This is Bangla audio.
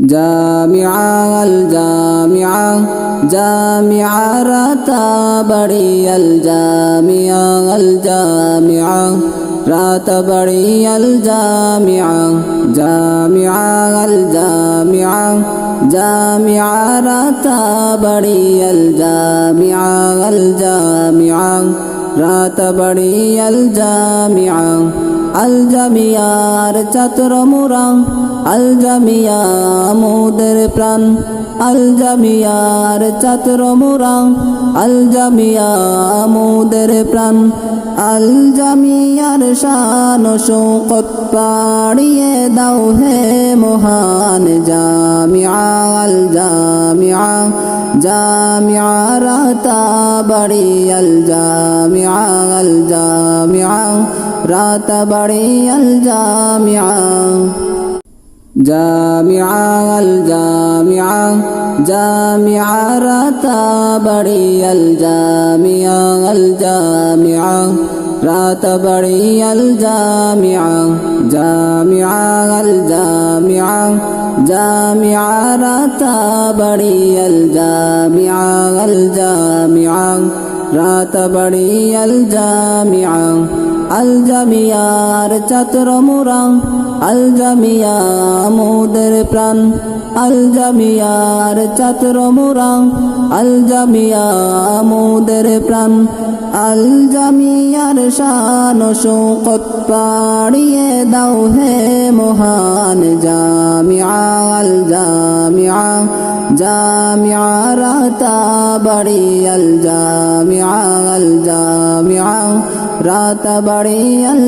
جامعة الجامعة جامعة راتا بڑی الجامعة الجامعة راتا راتبري الجامعة جامعة الجامعة جامعة راتبري الجامعة الجامعة راتبري الجامعة الجميار تترمرا আল জামিআ আল জামিআ রাত বড়ি আল জামিআ আল জামিয়ার চাতর মুরা আল জামিয়া মোদের প্রাণ আল জামিয়ার চাতর মুরা আল জামিয়া মোদের প্রাণ আল জামিয়ার শান শৌকত পাড়িয়ে দাও হে মহান জামিয়া আল জামিয়া জামিয়া রাতা বাড়ি আল জামিয়া আল রাত বাড়ি আল الجامعة الجامعة جامعة راتبري الجامعة الجامعة راتبري الجامعة جامعة الجامعة جامعة راتبري الجامعة الجامعة بڑی الجامعة الجميع چتر مرام আল জামিয়া মোদের প্রাণ আল জামিয়ার চাতর মুরা আল জামিয়া মোদের প্রাণ আল জামিয়ার শান শৌকত পাড়িয়ে দাও হে মহান জামিয়া আল জামিয়া জামিয়া বাড়ি আল জামিয়া আল বাড়ি আল